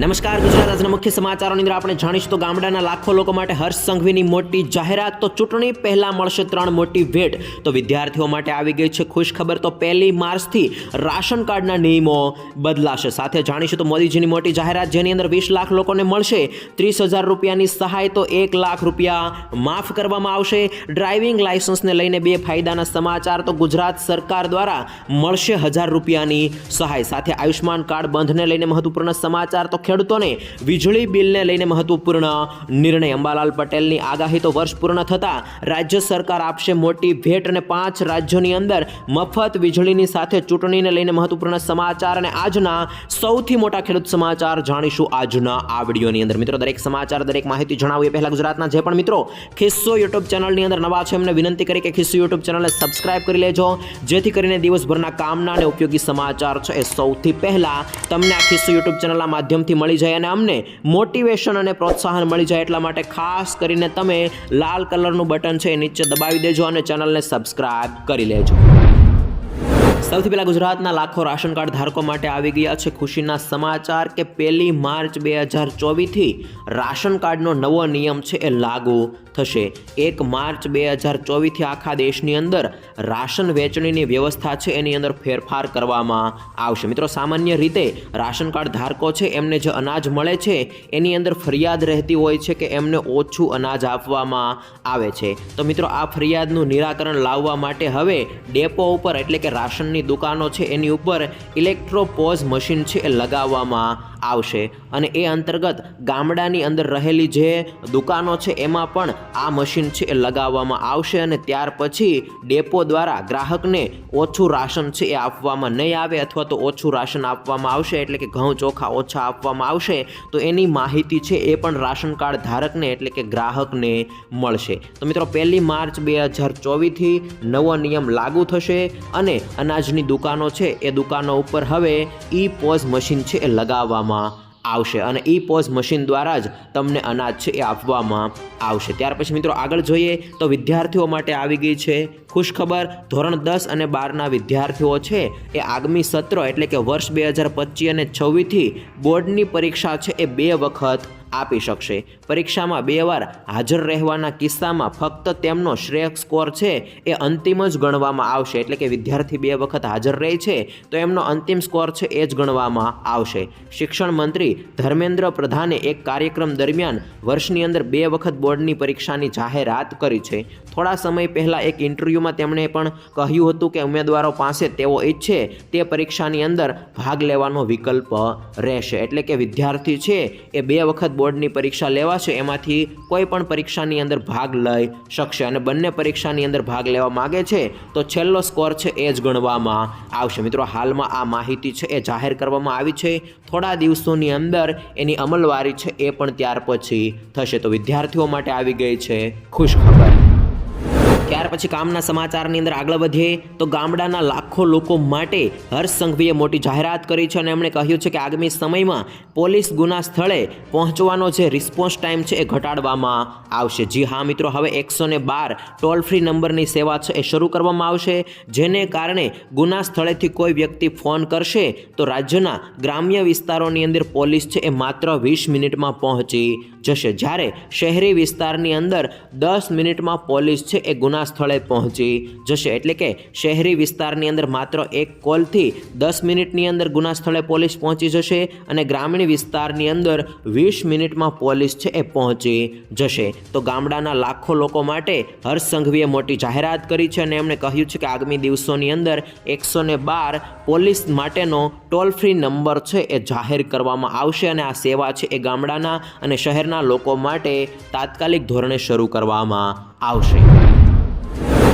નમસ્કાર, ગુજરાત આજના મુખ્ય સમાચારોની અંદર આપણે જાણીશું તો ગામડાના લાખો લોકો માટે હર્ષ સંઘવીની મોટી જાહેરાત. તો ચૂંટણી પહેલાં મળશે ત્રણ મોટી ભેટ. તો વિદ્યાર્થીઓ માટે આવી ગઈ છે ખુશ ખબર તો પહેલી માર્ચથી રાશન કાર્ડના નિયમો બદલાશે. સાથે જાણીશું તો મોદીજીની મોટી જાહેરાત, જેની અંદર વીસ લાખ લોકોને મળશે. ત્રીસ હજાર રૂપિયાની સહાય, તો એક લાખ રૂપિયા માફ કરવામાં આવશે. ડ્રાઇવિંગ લાયસન્સને લઈને બે ફાયદાના સમાચાર. તો ગુજરાત સરકાર દ્વારા મળશે હજાર રૂપિયાની સહાય. સાથે આયુષ્માન કાર્ડ બંધને લઈને મહત્વપૂર્ણ સમાચાર. તો ખેડૂતોને વીજળી બિલને લઈને મહત્વપૂર્ણ નિર્ણય. અંબાલાલ પટેલની આગાહી તો વર્ષ પૂર્ણ થતાં રાજ્ય સરકાર આપશે મોટી ભેટ અને પાંચ રાજ્યોની અંદર મફત વીજળીની સાથે ચૂંટણીને લઈને મહત્વપૂર્ણ સમાચાર અને આજના સૌથી મોટા ખેડૂત સમાચાર જાણીશું આજના આ વિડીયોની અંદર. મિત્રો, દરેક સમાચાર, દરેક માહિતી જણાવું એ પહેલાં ગુજરાતના જે પણ મિત્રો ખિસ્સો યુટ્યુબ ચેનલની અંદર નવા છે, એમને વિનંતી કરી કે ખિસ્સો યુટ્યુબ ચેનલને સબસ્ક્રાઇબ કરી લેજો. જેથી કરીને દિવસભરના કામના અને ઉપયોગી સમાચાર છે એ સૌથી પહેલાં તમને આ ખિસ્સો યુટ્યુબ ચેનલના માધ્યમથી મળી જાય અને અમને મોટિવેશન અને પ્રોત્સાહન મળી જાય એટલા માટે ખાસ કરીને તમે લાલ કલરનું બટન છે એ નીચે દબાવી દેજો અને ચેનલને સબસ્ક્રાઈબ કરી લેજો. સૌથી પહેલાં ગુજરાતના લાખો રાશન કાર્ડ ધારકો માટે આવી ગયા છે ખુશીના સમાચાર કે પહેલી માર્ચ બે હજાર ચોવીસથી રાશન કાર્ડનો નવો નિયમ છે એ લાગુ થશે. એક માર્ચ બે હજાર ચોવીસથી આખા દેશની અંદર રાશન વેચણીની વ્યવસ્થા છે એની અંદર ફેરફાર કરવામાં આવશે. મિત્રો, સામાન્ય રીતે રાશન કાર્ડ ધારકો છે એમને જે અનાજ મળે છે એની અંદર ફરિયાદ રહેતી હોય છે કે એમને ઓછું અનાજ આપવામાં આવે છે. તો મિત્રો, આ ફરિયાદનું નિરાકરણ લાવવા માટે હવે ડેપો ઉપર એટલે કે રાશનની દુકાનો છે એની ઉપર ઇલેક્ટ્રોપોઝ મશીન છે એ લગાવવામાં આવશે અને એ અંતર્ગત ગામડાની અંદર રહેલી જે દુકાનો છે એમાં પણ આ મશીન છે એ લગાવવામાં આવશે અને ત્યાર પછી ડેપો દ્વારા ગ્રાહકને ઓછું રાશન છે એ આપવામાં નહીં આવે અથવા તો ઓછું રાશન આપવામાં આવશે એટલે કે ઘઉં ચોખા ઓછા આપવામાં આવશે, તો એની માહિતી છે એ પણ રાશન કાર્ડ ધારકને એટલે કે ગ્રાહકને મળશે. તો મિત્રો, પહેલી માર્ચ બે હજાર ચોવીસથી નવો નિયમ લાગુ થશે અને અનાજની દુકાનો છે એ દુકાનો ઉપર હવે ઈ પોઝ મશીન છે એ લગાવવામાં આવશે અને ઈ પોઝ મશીન દ્વારા જ તમને અનાજ છે એ આપવામાં આવશે. ત્યાર પછી મિત્રો આગળ જોઈએ તો વિદ્યાર્થીઓ માટે આવી ગઈ છે ખુશખબર ધોરણ દસ અને બારના વિદ્યાર્થીઓ છે. એ આગામી સત્ર એટલે કે વર્ષ બે હજાર પચીસ અને છવ્વીસથી બોર્ડની પરીક્ષા છે એ બે વખત આપી શકશે. પરીક્ષામાં બે વાર હાજર રહેવાના કિસ્સામાં ફક્ત તેમનો શ્રેય સ્કોર છે એ અંતિમ જ ગણવામાં આવશે. એટલે કે વિદ્યાર્થી બે વખત હાજર રહે છે તો એમનો અંતિમ સ્કોર છે એ જ ગણવામાં આવશે. શિક્ષણ મંત્રી ધર્મેન્દ્ર પ્રધાને એક કાર્યક્રમ દરમિયાન વર્ષની અંદર બે વખત બોર્ડની પરીક્ષાની જાહેરાત કરી છે. થોડા સમય પહેલાં એક ઇન્ટરવ્યૂમાં તેમણે પણ કહ્યું હતું કે ઉમેદવારો પાસે તેઓ ઈચ્છે તે પરીક્ષાની અંદર ભાગ લેવાનો વિકલ્પ રહેશે. એટલે કે વિદ્યાર્થી છે એ બે વખત બોર્ડની પરીક્ષા લેવાશે, એમાંથી કોઈ પણ પરીક્ષાની અંદર ભાગ લઈ શકશે અને બંને પરીક્ષાની અંદર ભાગ લેવા માગે છે તો છેલ્લો સ્કોર છે એ જ ગણવામાં આવશે. મિત્રો, હાલમાં આ માહિતી છે એ જાહેર કરવામાં આવી છે. થોડા દિવસોની અંદર એની અમલવારી છે એ પણ ત્યાર પછી થશે. તો વિદ્યાર્થીઓ માટે આવી ગઈ છે ખુશ ખબર ત્યાર પછી કામના સમાચારની અંદર આગળ વધીએ, તો ગામડાના લાખો લોકો માટે હર્ષ સંઘવીએ મોટી જાહેરાત કરી છે અને એમણે કહ્યું છે કે આગામી સમયમાં પોલીસ ગુના સ્થળે પહોંચવાનો જે રિસ્પોન્સ ટાઈમ છે એ ઘટાડવામાં આવશે. જી હા મિત્રો, હવે એકસો બાર ટોલ ફ્રી નંબરની સેવા છે એ શરૂ કરવામાં આવશે. જેને કારણે ગુના સ્થળેથી કોઈ વ્યક્તિ ફોન કરશે તો રાજ્યના ગ્રામ્ય વિસ્તારોની અંદર પોલીસ છે એ માત્ર વીસ મિનિટમાં પહોંચી જશે. જ્યારે શહેરી વિસ્તારની અંદર દસ મિનિટમાં પોલીસ છે એ ગુના સ્થળે પહોંચી જશે. એટલે કે શહેરી વિસ્તારની અંદર માત્ર એક કોલથી દસ મિનિટની અંદર ગુના સ્થળે પોલીસ પહોંચી જશે અને ગ્રામીણ વિસ્તારની અંદર વીસ મિનિટમાં પોલીસ છે એ પહોંચી જશે. તો ગામડાના લાખો લોકો માટે હર્ષ સંઘવીએ મોટી જાહેરાત કરી છે અને એમણે કહ્યું છે કે આગામી દિવસોની અંદર એકસો ને બાર પોલીસ માટેનો ટોલ ફ્રી નંબર છે એ જાહેર કરવામાં આવશે અને આ સેવા છે એ ગામડાના અને શહેરના લોકો માટે તાત્કાલિક ધોરણે શરૂ કરવામાં આવશે.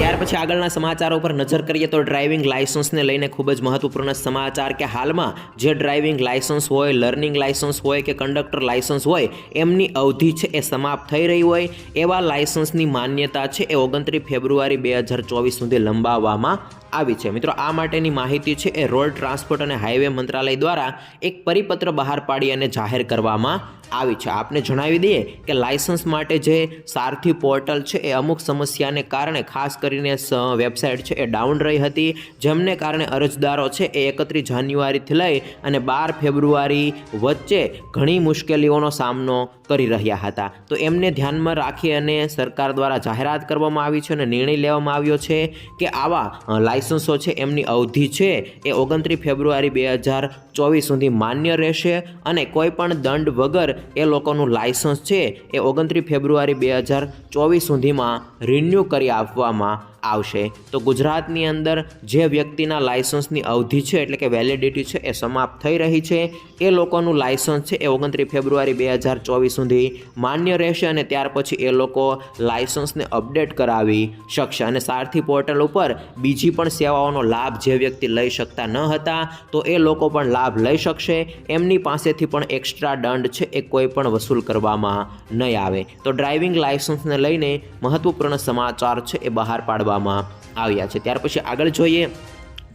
ત્યાર પછી આગળના સમાચારો પર નજર કરીએ તો ડ્રાઇવિંગ લાયસન્સને લઈને ખૂબ જ મહત્વપૂર્ણ સમાચાર કે હાલમાં જે ડ્રાઇવિંગ લાયસન્સ હોય, લર્નિંગ લાયસન્સ હોય કે કંડક્ટર લાયસન્સ હોય, એમની અવધિ છે એ સમાપ્ત થઈ રહી હોય એવા લાયસન્સની માન્યતા છે એ ઓગણત્રીસ ફેબ્રુઆરી બે હજાર ચોવીસ સુધી લંબાવવામાં આવી છે. મિત્રો, આ માટેની માહિતી છે એ રોડ ટ્રાન્સપોર્ટ અને હાઈવે મંત્રાલય દ્વારા એક પરિપત્ર બહાર પાડી અને જાહેર કરવામાં આવી છે. આપને જણાવી દઈએ કે લાયસન્સ માટે જે સારથી પોર્ટલ છે એ અમુક સમસ્યાને કારણે ખાસ કરીને વેબસાઇટ છે એ ડાઉન રહી હતી. જેમને કારણે અરજદારો છે એ એકત્રીસ જાન્યુઆરીથી લઈ અને બાર ફેબ્રુઆરી વચ્ચે ઘણી મુશ્કેલીઓનો સામનો કરી રહ્યા હતા. તો એમને ધ્યાનમાં રાખી અને સરકાર દ્વારા જાહેરાત કરવામાં આવી છે અને નિર્ણય લેવામાં આવ્યો છે કે આવા લાયસન્સો છે એમની અવધિ છે એ ઓગણત્રીસ ફેબ્રુઆરી બે હજાર ચોવીસ સુધી માન્ય રહેશે અને કોઈપણ દંડ વગર એ લોકોનું લાયસન્સ છે એ ઓગણત્રીસ ફેબ્રુઆરી બે હજાર ચોવીસ સુધીમાં રિન્યૂ કરી આપવામાં આવશે. તો ગુજરાતની અંદર જે વ્યક્તિના લાયસન્સની અવધિ છે, એટલે કે વેલિડિટી છે, એ સમાપ્ત થઈ રહી છે. એ લોકોનું લાયસન્સ છે એ ઓગણત્રીસ ફેબ્રુઆરી બે હજાર ચોવીસ સુધી માન્ય રહેશે અને ત્યાર પછી એ લોકો લાયસન્સને અપડેટ કરાવી શકશે. અને સારથી પોર્ટલ ઉપર બીજી પણ સેવાઓનો લાભ જે વ્યક્તિ લઈ શકતા ન હતા, તો એ લોકો પણ લાભ લઈ શકશે. એમની પાસેથી પણ એક્સ્ટ્રા દંડ છે એ કોઈ પણ વસૂલ કરવામાં નહીં આવે. તો ડ્રાઇવિંગ લાયસન્સને લઈને મહત્વપૂર્ણ સમાચાર છે એ બહાર પાડવામાં આવ્યા છે. ત્યાર પછી આગળ જોઈએ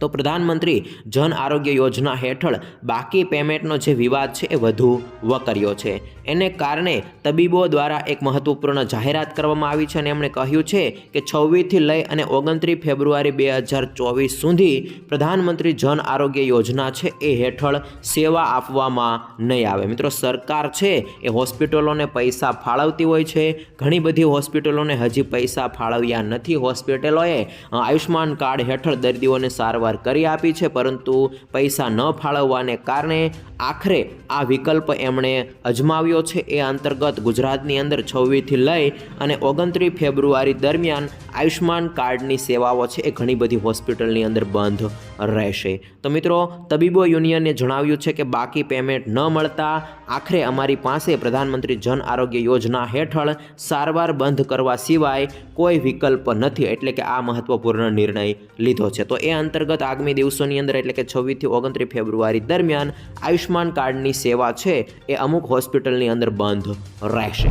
તો પ્રધાનમંત્રી જન આરોગ્ય યોજના હેઠળ બાકી પેમેન્ટનો જે વિવાદ છે એ વધુ વકર્યો છે. એને કારણે તબીબો દ્વારા એક મહત્વપૂર્ણ જાહેરાત કરવામાં આવી છે અને એમણે કહ્યું છે કે છવ્વીસથી લઈ અને ઓગણત્રીસ ફેબ્રુઆરી બે હજાર ચોવીસ સુધી પ્રધાનમંત્રી જન આરોગ્ય યોજના છે એ હેઠળ સેવા આપવામાં નહીં આવે. મિત્રો, સરકાર છે એ હોસ્પિટલોને પૈસા ફાળવતી હોય છે. ઘણી બધી હોસ્પિટલોને હજી પૈસા ફાળવ્યા નથી. હોસ્પિટલોએ આયુષ્માન કાર્ડ હેઠળ દર્દીઓને સારવાર કરી આપી છે, પરંતુ પૈસા ન ફાળવવાને કારણે આખરે આ વિકલ્પ એમણે અજમાવ્યો છે. એ અંતર્ગત ગુજરાતની અંદર છવ્વીસથી લઈ અને ઓગણત્રીસ ફેબ્રુઆરી દરમિયાન આયુષ્માન કાર્ડની સેવાઓ છે એ ઘણી બધી હોસ્પિટલની અંદર બંધ રહેશે. તો મિત્રો, તબીબો યુનિયને જણાવ્યું છે કે બાકી પેમેન્ટ ન મળતા આખરે અમારી પાસે પ્રધાનમંત્રી જન આરોગ્ય યોજના હેઠળ સારવાર બંધ કરવા સિવાય કોઈ વિકલ્પ નથી એટલે કે આ મહત્વપૂર્ણ નિર્ણય લીધો છે. તો એ અંતર્ગત આગામી દિવસોની અંદર એટલે કે છવ્વીસથી ઓગણત્રીસ ફેબ્રુઆરી દરમિયાન આયુષ્માન કાર્ડની સેવા છે એ અમુક હોસ્પિટલની અંદર બંધ રહેશે.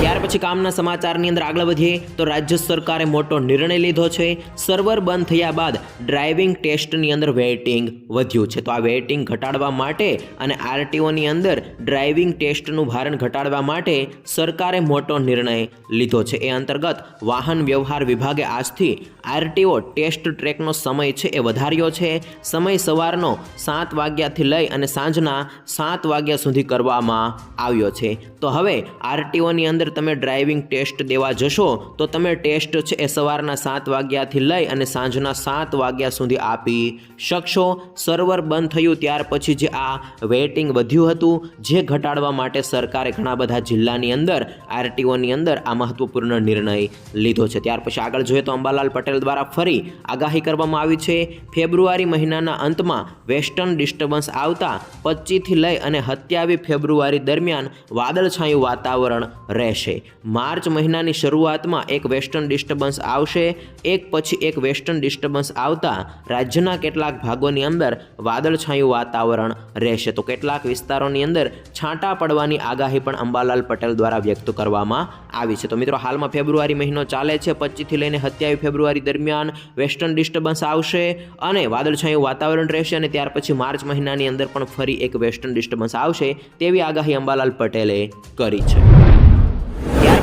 ત્યાર પછી કામના સમાચારની અંદર આગળ વધીએ તો રાજ્ય સરકારે મોટો નિર્ણય લીધો છે. સર્વર બંધ થયા બાદ ડ્રાઇવિંગ ટેસ્ટની અંદર વેઇટિંગ વધ્યું છે. તો આ વેઇટિંગ ઘટાડવા માટે અને આરટીઓની અંદર ડ્રાઇવિંગ ટેસ્ટનું ભારણ ઘટાડવા માટે સરકારે મોટો નિર્ણય લીધો છે. એ અંતર્ગત વાહન વ્યવહાર વિભાગે આજથી આરટીઓ ટેસ્ટ ટ્રેકનો સમય છે એ વધાર્યો છે. સમય સવારનો સાત વાગ્યાથી લઈ અને સાંજના સાત વાગ્યા સુધી કરવામાં આવ્યો છે. તો હવે આરટીઓની અંદર તમે ડ્રાઇવિંગ ટેસ્ટ દેવા જશો તો તમે ટેસ્ટ છે એ સવારના સાત વાગ્યાથી લઈ અને સાંજના સાત વાગ્યા સુધી આપી શકશો. સર્વર બંધ થયું ત્યાર પછી જે આ વેઇટિંગ વધ્યું હતું, જે ઘટાડવા માટે સરકારે ઘણા બધા જિલ્લાની અંદર આરટીઓની અંદર આ મહત્વપૂર્ણ નિર્ણય લીધો છે. ત્યાર પછી આગળ જોઈએ તો અંબાલાલ પટેલ દ્વારા ફરી આગાહી કરવામાં આવી છે. ફેબ્રુઆરી મહિનાના અંતમાં વેસ્ટર્ન ડિસ્ટર્બન્સ આવતા પચીસથી લઈ અને સત્યાવીસ ફેબ્રુઆરી દરમિયાન વાદળછાયું વાતાવરણ રહેશે. માર્ચ મહિનાની શરૂઆતમાં એક વેસ્ટર્ન ડિસ્ટર્બન્સ આવશે. એક પછી એક વેસ્ટર્ન ડિસ્ટર્બન્સ આવતા રાજ્યના કેટલાક ભાગોની અંદર વાદળછાયું વાતાવરણ રહેશે. તો કેટલાક વિસ્તારોની અંદર છાંટા પડવાની આગાહી પણ અંબાલાલ પટેલ દ્વારા વ્યક્ત કરવામાં આવી છે. તો મિત્રો, હાલમાં ફેબ્રુઆરી મહિનો ચાલે છે. પચીસથી લઈને સત્યાવીસ ફેબ્રુઆરી દરમિયાન વેસ્ટર્ન ડિસ્ટર્બન્સ આવશે અને વાદળછાયું વાતાવરણ રહેશે અને ત્યાર પછી માર્ચ મહિનાની અંદર પણ ફરી એક વેસ્ટર્ન ડિસ્ટર્બન્સ આવશે તેવી આગાહી અંબાલાલ પટેલે કરી છે.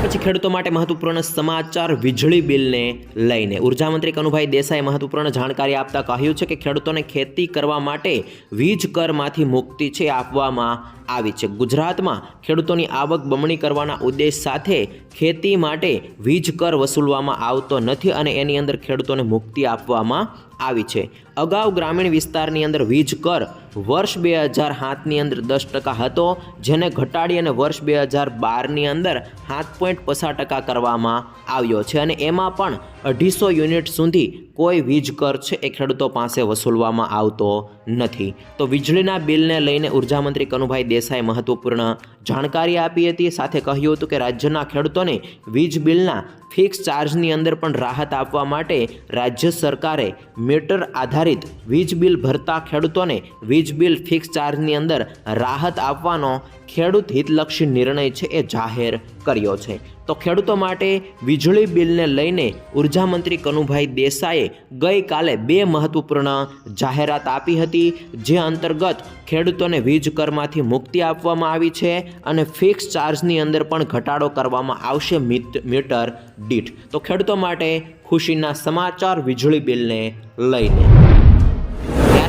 પછી ખેડૂતો માટે મહત્વપૂર્ણ સમાચાર, વીજળી બિલને લઈને. ઊર્જા મંત્રી કનુભાઈ દેસાઈએ મહત્વપૂર્ણ જાણકારી આપતા કહ્યું છે કે ખેડૂતોને ખેતી કરવા માટે વીજ કરમાંથી મુક્તિ છે આપવામાં આવી છે. ગુજરાતમાં ખેડૂતોની આવક બમણી કરવાના ઉદ્દેશ સાથે ખેતી માટે વીજ કર વસૂલવામાં આવતો નથી અને એની અંદર ખેડૂતોને મુક્તિ આપવામાં આવી છે. અગાઉ ગ્રામીણ વિસ્તારની અંદર વીજ કર વર્ષ બે હજાર સાતની અંદર દસ ટકા હતો, જેને ઘટાડી અને વર્ષ બે હજાર બારની અંદર સાત પોઈન્ટ પચાસ ટકા કરવામાં આવ્યો છે. અને એમાં પણ અઢીસો યુનિટ સુધી કોઈ વીજ કર છે એ ખેડૂતો પાસે વસૂલવામાં આવતો નથી. તો વીજળીના બિલને લઈને ઉર્જામંત્રી કનુભાઈ દેસાઈ મહત્વપૂર્ણ જાણકારી આપી હતી. સાથે કહ્યું હતું કે રાજ્યના ખેડૂતોને વીજ બિલના ફિક્સ ચાર્જની અંદર પણ રાહત આપવા માટે રાજ્ય સરકારે મીટર આધારિત વીજ બિલ ભરતા ખેડૂતોને વીજ બિલ ફિક્સ ચાર્જની અંદર રાહત આપવાનો ખેડૂત હિતલક્ષી નિર્ણય છે એ જાહેર કર્યો છે. તો ખેડૂતો માટે વીજળી બિલને લઈને ઊર્જા મંત્રી કનુભાઈ દેસાઈએ ગઈકાલે બે મહત્વપૂર્ણ જાહેરાત આપી હતી, જે અંતર્ગત ખેડૂતોને વીજ કરમાંથી મુક્તિ આપવામાં આવી છે અને ફિક્સ ચાર્જની અંદર પણ ઘટાડો કરવામાં આવશે મીટ- મીટર દીઠ. તો ખેડૂતો માટે ખુશીના સમાચાર વીજળી બિલને લઈને.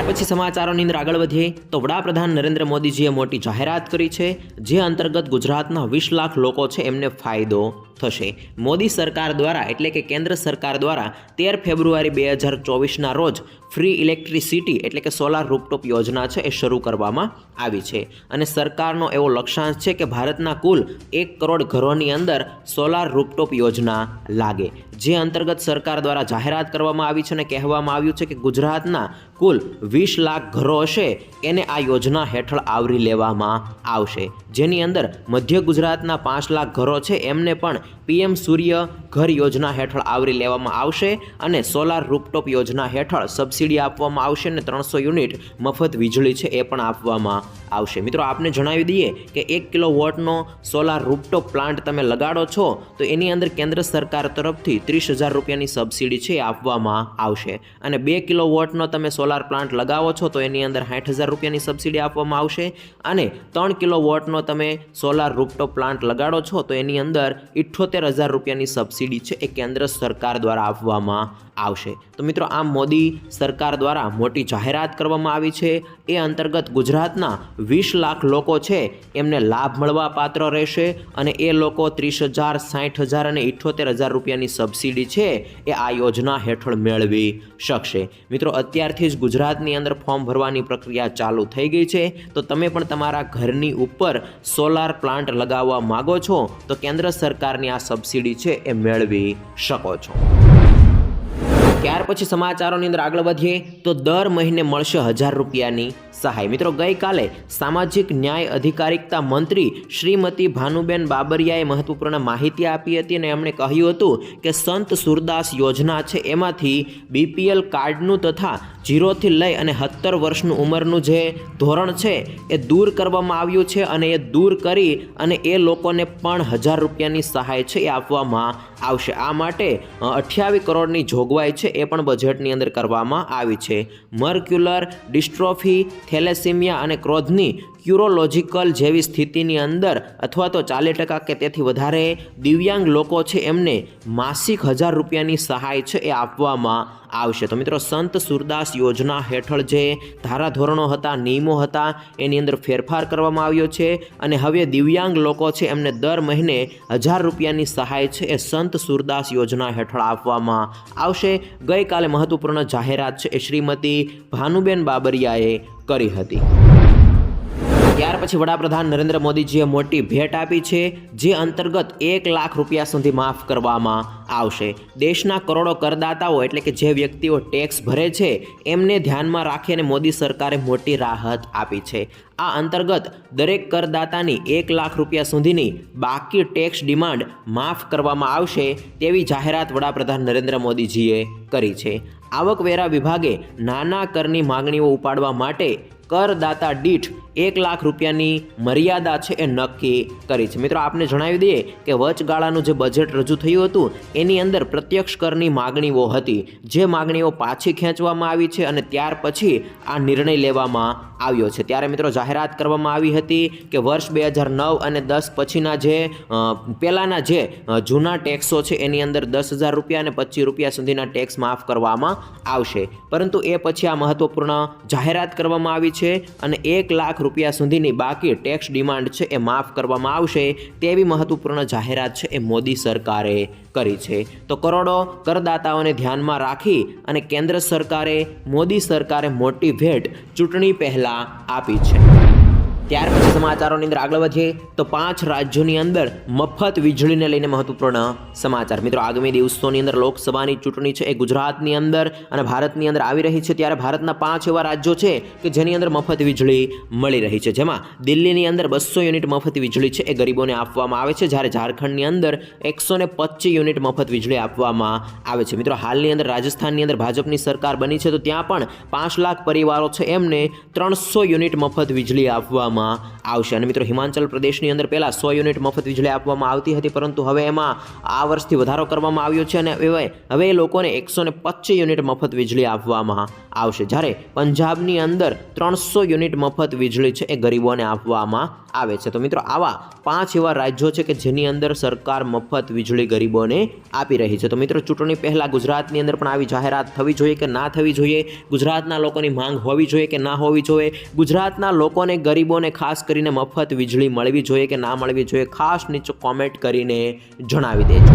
પછી સમાચારોની અંદર આગળ વધીએ, તો વડાપ્રધાન નરેન્દ્ર મોદીજીએ મોટી જાહેરાત કરી છે, જે અંતર્ગત ગુજરાતના વીસ લાખ લોકો છે, એમને ફાયદો થશે. મોદી સરકાર દ્વારા, એટલે કે કેન્દ્ર સરકાર દ્વારા, તેર ફેબ્રુઆરી બે હજાર ચોવીસના રોજ ફ્રી ઇલેક્ટ્રિસિટી, એટલે કે સોલાર રૂપટોપ યોજના છે એ શરૂ કરવામાં આવી છે. અને સરકારનો એવો લક્ષ્યાંશ છે કે ભારતના કુલ એક કરોડ ઘરોની અંદર સોલાર રૂપટોપ યોજના લાગે. જે અંતર્ગત સરકાર દ્વારા જાહેરાત કરવામાં આવી છે અને કહેવામાં આવ્યું છે કે ગુજરાતના કુલ વીસ લાખ ઘરો હશે એને આ યોજના હેઠળ આવરી લેવામાં આવશે. જેની અંદર મધ્ય ગુજરાતના પાંચ લાખ ઘરો છે, એમને પણ પીએમ સૂર્ય ઘર યોજના હેઠળ આવરી લેવામાં આવશે અને સોલાર રૂપટોપ યોજના હેઠળ સબસિડી આપવામાં આવશે અને ત્રણસો યુનિટ મફત વીજળી છે એ પણ આપવામાં આવશે. મિત્રો, આપને જણાવી દઈએ કે એક કિલો વોટનો સોલાર રૂપટોપ પ્લાન્ટ તમે લગાડો છો, તો એની અંદર કેન્દ્ર સરકાર તરફથી ત્રીસ હજાર રૂપિયાની સબસિડી છે આપવામાં આવશે. અને બે કિલો વોટનો તમે સોલાર પ્લાન્ટ લગાવો છો, તો એની અંદર સાઠ હજાર રૂપિયાની સબસિડી આપવામાં આવશે. અને ત્રણ કિલો વોટનો તમે સોલાર રૂપટોપ પ્લાન્ટ લગાડો છો, તો એની અંદર ઇઠ્ઠોતેર હજાર રૂપિયાની સબસિડી છે એ કેન્દ્ર સરકાર દ્વારા આપવામાં આવશે. તો મિત્રો, આમ મોદી સરકાર દ્વારા મોટી જાહેરાત કરવામાં આવી છે. એ અંતર્ગત ગુજરાતના વીસ લાખ લોકો છે, એમને લાભ મળવા પાત્ર રહેશે અને એ લોકો ત્રીસ હજાર, સાઠ હજાર અને ઇઠ્ઠોતેર હજાર રૂપિયાની સબસિડી છે, એ આ યોજના હેઠળ મેળવી શકશે. મિત્રો, અત્યારથી જ ગુજરાતની અંદર ફોર્મ ભરવાની પ્રક્રિયા ચાલુ થઈ ગઈ છે. તો તમે પણ તમારા ઘરની ઉપર સોલાર પ્લાન્ટ લગાવવા માગો છો, તો કેન્દ્ર સરકારની આ સબસિડી છે, એ મેળવી શકો છો. ત્યાર પછી સમાચારોની અંદર આગળ વધીએ તો દર મહિને મળશે હજાર રૂપિયાની સહાય. મિત્રો, ગઈકાલે સામાજિક ન્યાય અધિકારિકતા મંત્રી શ્રીમતી ભાનુબેન બાબરિયાએ મહત્વપૂર્ણ માહિતી આપી હતી અને એમણે કહ્યું હતું કે સંત સુરદાસ યોજના છે. એમાંથી બીપીએલ કાર્ડનું તથા જીરોથી લઈ અને સત્તર વર્ષનું ઉંમરનું જે ધોરણ છે એ દૂર કરવામાં આવ્યું છે અને એ દૂર કરી અને એ લોકોને પણ હજાર રૂપિયાની સહાય છે એ આપવામાં આવશે. આ માટે અઠ્યાવીસ કરોડની જોગવાઈ છે એ પણ બજેટની અંદર કરવામાં આવી છે. મર્ક્યુલર ડિસ્ટ્રોફી થેલેસીમિયા અને ક્રોધની ક્યુરોલોજિકલ જેવી સ્થિતિની અંદર અથવા તો ચાલીસ ટકા કે તેથી વધારે દિવ્યાંગ લોકો છે એમને માસિક હજાર રૂપિયાની સહાય છે એ આપવામાં આવશે. તો મિત્રો સંત સુરદાસ યોજના હેઠળ જે ધારાધોરણો હતા, નિયમો હતા, એની અંદર ફેરફાર કરવામાં આવ્યો છે અને હવે દિવ્યાંગ લોકો છે એમને દર મહિને હજાર રૂપિયાની સહાય છે એ સંત સુરદાસ યોજના હેઠળ આપવામાં આવશે. ગઈકાલે મહત્વપૂર્ણ જાહેરાત છે એ શ્રીમતી ભાનુબેન બાબરિયાએ કરી હતી. ત્યાર પછી વડાપ્રધાન નરેન્દ્ર મોદીજીએ મોટી ભેટ આપી છે, જે અંતર્ગત એક લાખ રૂપિયા સુધી માફ કરવામાં આવશે. દેશના કરોડો કરદાતાઓ એટલે કે જે વ્યક્તિઓ ટેક્સ ભરે છે, એમને ધ્યાનમાં રાખીને મોદી સરકારે મોટી રાહત આપી છે. આ અંતર્ગત દરેક કરદાતાની એક લાખ રૂપિયા સુધીની બાકી ટેક્સ ડિમાન્ડ માફ કરવામાં આવશે તેવી જાહેરાત વડાપ્રધાન નરેન્દ્ર મોદીજીએ કરી છે. આવકવેરા વિભાગે નાના કરની માગણીઓ ઉપાડવા માટે કરદાતા દીઠ એક લાખ રૂપિયાની મર્યાદા છે એ નક્કી કરી છે. મિત્રો, આપને જણાવી દઈએ કે વચગાળાનું જે બજેટ રજૂ થયું હતું, એની અંદર પ્રત્યક્ષ કરની માગણીઓ હતી, જે માગણીઓ પાછી ખેંચવામાં આવી છે અને ત્યાર પછી આ નિર્ણય લેવામાં આવ્યો છે. ત્યારે મિત્રો, જાહેરાત કરવામાં આવી હતી કે વર્ષ બે હજાર નવ અને દસ પછીના જે પહેલાંના જે જૂના ટેક્સો છે, એની અંદર દસ હજાર રૂપિયા અને પચીસ રૂપિયા સુધીના ટેક્સ માફ કરવામાં આવશે. પરંતુ એ પછી આ મહત્વપૂર્ણ જાહેરાત કરવામાં આવી છે અને એક લાખ રૂપિયા સુધીની બાકી ટેક્સ ડિમાન્ડ છે એ માફ કરવામાં આવશે તેવી મહત્વપૂર્ણ જાહેરાત છે એ મોદી સરકારે કરી છે. તો કરોડો કરદાતાઓને ધ્યાનમાં રાખી અને કેન્દ્ર સરકારે મોદી સરકારે મોટી ભેટ ચૂંટણી પહેલાં આપી છે. ત્યાર પછી સમાચારોની અંદર આગળ વધીએ તો પાંચ રાજ્યોની અંદર મફત વીજળીને લઈને મહત્વપૂર્ણ સમાચાર. મિત્રો, આગામી દિવસોની અંદર લોકસભાની ચૂંટણી છે એ ગુજરાતની અંદર અને ભારતની અંદર આવી રહી છે ત્યારે ભારતના પાંચ એવા રાજ્યો છે કે જેની અંદર મફત વીજળી મળી રહી છે. જેમાં દિલ્હીની અંદર બસો યુનિટ મફત વીજળી છે એ ગરીબોને આપવામાં આવે છે, જ્યારે ઝારખંડની અંદર એકસો ને યુનિટ મફત વીજળી આપવામાં આવે છે. મિત્રો, હાલની અંદર રાજસ્થાનની અંદર ભાજપની સરકાર બની છે તો ત્યાં પણ પાંચ લાખ પરિવારો છે એમને ત્રણસો યુનિટ મફત વીજળી આપવામાં આપવામાં આવશે. અને મિત્રો, હિમાચલ પ્રદેશની અંદર પહેલાં સો યુનિટ મફત વીજળી આપવામાં આવતી હતી, પરંતુ હવે એમાં આ વર્ષથી વધારો કરવામાં આવ્યો છે અને હવે હવે લોકોને એકસો ને પચીસ યુનિટ મફત વીજળી આપવામાં આવશે. જ્યારે પંજાબની અંદર ત્રણસો યુનિટ મફત વીજળી છે એ ગરીબોને આપવામાં આવે છે. તો મિત્રો, આવા પાંચ એવા રાજ્યો છે કે જેની અંદર સરકાર મફત વીજળી ગરીબોને આપી રહી છે. તો મિત્રો, ચૂંટણી પહેલાં ગુજરાતની અંદર પણ આવી જાહેરાત થવી જોઈએ કે ના થવી જોઈએ? ગુજરાતના લોકોની માંગ હોવી જોઈએ કે ના હોવી જોઈએ? ગુજરાતના લોકોને ગરીબોને ખાસ કરીને મફત વીજળી મળવી જોઈએ કે ના મળવી જોઈએ, ખાસ નીચે કોમેન્ટ કરીને જણાવી દેજો.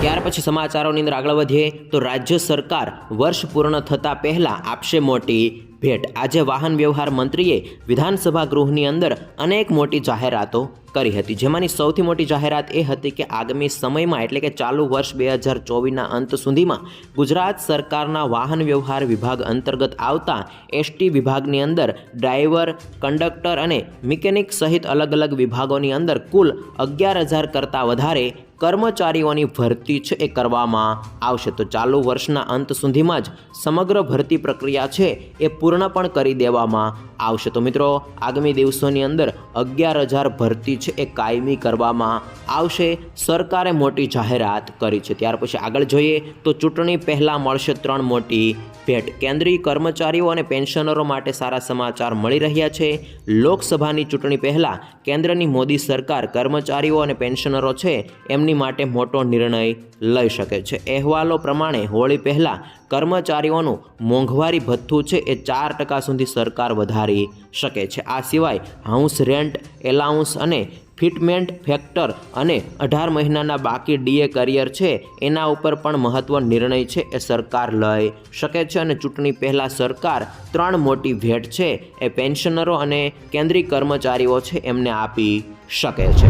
ત્યાર પછી સમાચારોની અંદર આગળ વધીએ. તો રાજ્ય સરકાર વર્ષ પૂર્ણ થતાં પહેલાં આપશે મોટી ભેટ. આજે વાહન વ્યવહાર મંત્રીએ વિધાનસભા ગૃહની અંદર અનેક મોટી જાહેરાતો કરી હતી. જેમાંની સૌથી મોટી જાહેરાત એ હતી કે આગામી સમયમાં, એટલે કે ચાલુ વર્ષ બે હજાર ચોવીસના અંત સુધીમાં, ગુજરાત સરકારના વાહન વ્યવહાર વિભાગ અંતર્ગત આવતા એસટી વિભાગની અંદર ડ્રાઈવર, કંડક્ટર અને મિકેનિક સહિત અલગ અલગ વિભાગોની અંદર કુલ અગિયાર હજાર કરતાં વધારે કર્મચારીઓની ભરતી છે એ કરવામાં આવશે. તો ચાલુ વર્ષના અંત સુધીમાં જ સમગ્ર ભરતી પ્રક્રિયા છે એ પૂર્ણ પણ કરી દેવામાં આવશે. તો મિત્રો, આગામી દિવસોની અંદર અગિયાર હજાર ભરતી છે એ કાયમી કરવામાં આવશે. સરકારે મોટી જાહેરાત કરી છે. ત્યાર પછી આગળ જોઈએ તો ચૂંટણી પહેલાં મળશે ત્રણ મોટી ભેટ કેન્દ્રીય કર્મચારીઓ અને પેન્શનરો માટે સારા સમાચાર મળી રહ્યા છે. લોકસભાની ચૂંટણી પહેલાં કેન્દ્રની મોદી સરકાર કર્મચારીઓ અને પેન્શનરો છે, એમની માટે મોટો નિર્ણય લઈ શકે છે. અહેવાલો પ્રમાણે, હોળી પહેલાં કર્મચારીઓનું મોંઘવારી ભથ્થું છે એ ચાર ટકા સુધી સરકાર વધારી શકે છે. આ સિવાય હાઉસ રેન્ટ એલાઉન્સ અને ફિટમેન્ટ ફેક્ટર અને અઢાર મહિનાના બાકી ડીએ કરિયર છે, એના ઉપર પણ મહત્વ નિર્ણય છે, એ સરકાર લઈ શકે છે અને ચૂંટણી પહેલાં સરકાર ત્રણ મોટી ભેટ છે, એ પેન્શનરો અને કેન્દ્રીય કર્મચારીઓ છે, એમને આપી શકે છે.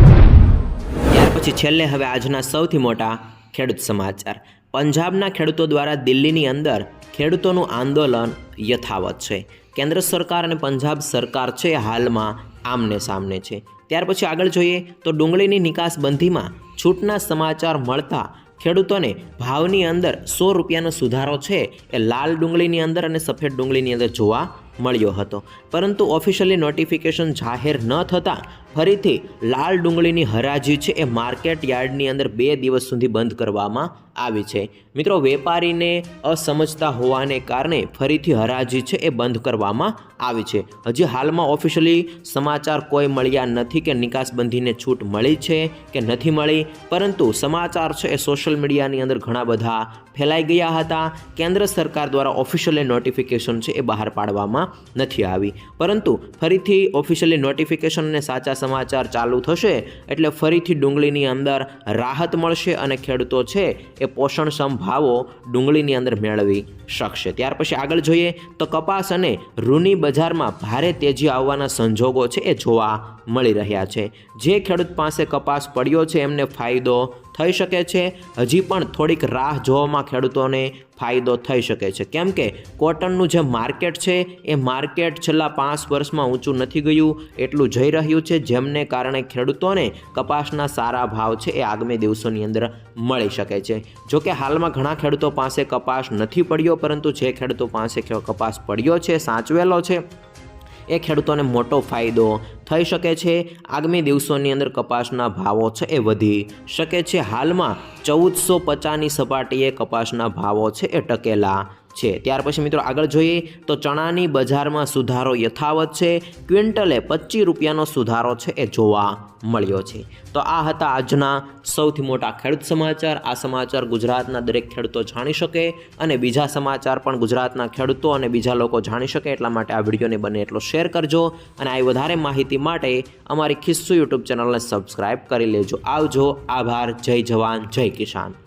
ત્યાર પછી છેલ્લે હવે આજના સૌથી મોટા ખેડૂત સમાચાર. પંજાબના ખેડૂતો દ્વારા દિલ્હીની અંદર ખેડૂતોનું આંદોલન યથાવત છે. કેન્દ્ર સરકાર અને પંજાબ સરકાર છે, હાલમાં આમને સામને છે. ત્યાર પછી આગળ જોઈએ તો ડુંગળીની નિકાસબંધીમાં છૂટના સમાચાર મળતા ખેડૂતોને ભાવની અંદર સો રૂપિયાનો સુધારો છે એ લાલ ડુંગળીની અંદર અને સફેદ ડુંગળીની અંદર જોવા મળ્યો હતો. પરંતુ ઓફિશિયલી નોટિફિકેશન જાહેર ન થતાં ફરીથી લાલ ડુંગળીની હરાજી છે એ માર્કેટ યાર્ડની અંદર બે દિવસ સુધી બંધ કરવામાં આવી છે. મિત્રો, વેપારીને અસમજતા હોવાને કારણે ફરીથી હરાજી છે એ બંધ કરવામાં આવી છે. હજી હાલમાં ઓફિશિયલી સમાચાર કોઈ મળ્યા નથી કે નિકાસબંધીને છૂટ મળી છે કે નથી મળી, પરંતુ સમાચાર છે એ સોશિયલ મીડિયાની અંદર ઘણા બધા ફેલાઈ ગયા હતા. કેન્દ્ર સરકાર દ્વારા ઓફિશિયલી નોટિફિકેશન છે એ બહાર પાડવામાં નથી આવી. પરંતુ ફરીથી ઓફિશિયલી નોટિફિકેશન અને સાચા સમાચાર ચાલુ થશે એટલે ફરીથી ડુંગળીની અંદર રાહત મળશે અને ખેડૂતો છે એ પોષણક્ષમ ભાવો ડુંગળીની અંદર મેળવી શકશે. ત્યાર પછી આગળ જોઈએ તો કપાસ અને રૂની બજારમાં ભારે તેજી આવવાના સંજોગો છે એ જોવા મળી રહ્યા છે. જે ખેડૂત પાસે કપાસ પડ્યો છે, એમને ફાયદો થઈ શકે છે. હજી પણ થોડીક રાહ જોવામાં ખેડૂતોને ફાયદો થઈ શકે છે. કેમ કે કોટનનું જે માર્કેટ છે, એ માર્કેટ છેલ્લા પાંચ વર્ષમાં ઊંચું નથી ગયું, એટલું જઈ રહ્યું છે, જેમને કારણે ખેડૂતોને કપાસના સારા ભાવ છે, એ આગામી દિવસોની અંદર મળી શકે છે. જો કે હાલમાં ઘણા ખેડૂતો પાસે કપાસ નથી પડ્યો, પરંતુ જે ખેડૂતો પાસે કપાસ પડ્યો છે, સાચવેલો છે એ ખેડૂતોને મોટો ફાયદો થઈ શકે છે. આગામી દિવસોની અંદર કપાસના ભાવો છે એ વધી શકે છે. હાલમાં ચૌદસો પચાસની સપાટીએ કપાસના ભાવો છે એ ટકેલા છે. ત્યાર પછી મિત્રો આગળ જોઈએ તો ચણાની બજારમાં સુધારો યથાવત છે. ક્વિન્ટલે પચીસ રૂપિયાનો સુધારો છે એ જોવા મળ્યો છે. તો આ હતા આજના સૌથી મોટા ખેડૂત સમાચાર. આ સમાચાર ગુજરાતના દરેક ખેડૂતો જાણી શકે અને બીજા સમાચાર પણ ગુજરાતના ખેડૂતો અને બીજા લોકો જાણી શકે એટલા માટે આ વિડીયોને બને એટલો શેર કરજો અને આવી વધારે માહિતી માટે અમારી ખિસ્સુ યુટ્યુબ ચેનલને સબસ્ક્રાઈબ કરી લેજો. આવજો. આભાર. જય જવાન. જય કિસાન.